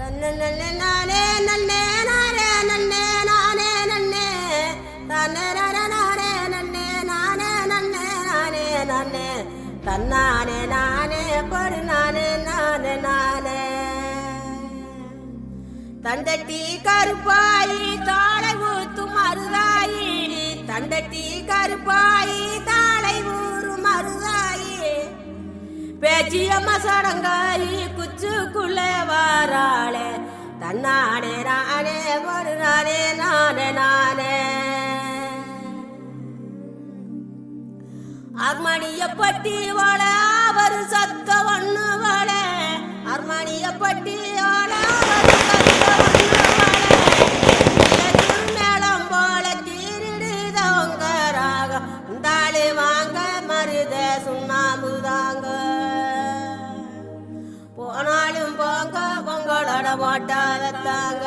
நன்னே நானே நன்னே நானே நன்னே நானே நன்னே தானே நானே நன்னே நானே நன்னே நானே நன்னே தன்னானே நானே படு நானே நானே நானே தண்டட்டி கருப்பாயி தாளை ஊத்தும் மருதாயி தந்தட்டி கருப்பாயி தாளை ஊறும் மருதாயி பேச்சியம்மா சடங்காயி குச்சுக்குள்ளே வாரா. தன்னானே நானே ஒரு நாடே நாடே. நானே அர்மணிய பட்டி வாழ அவர் சத்த ஒண்ணு வாழ. அர்மணிய பட்டி வாழ உங்களோட மாட்டாத தாங்க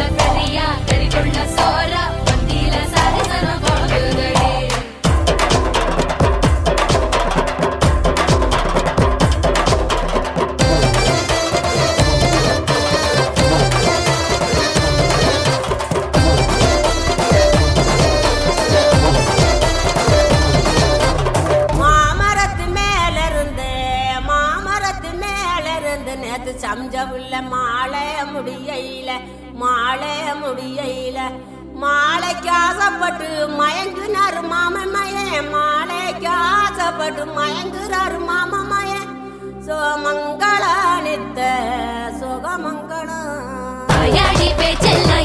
கரியா கறிக்குள்ள சோறா இருந்து நேத்து சம்ஜவுள்ள மாலை முடியல மாலை முடியல மாலைக்கு ஆசைப்பட்டு மயங்குனாரு மாமன் மாலைக்கு ஆசைப்பட்டு மயங்குறாரு மாமன் மயன் சோமங்கள நித்த சுகமங்களம் வாயாடி பேச்செல்லாம்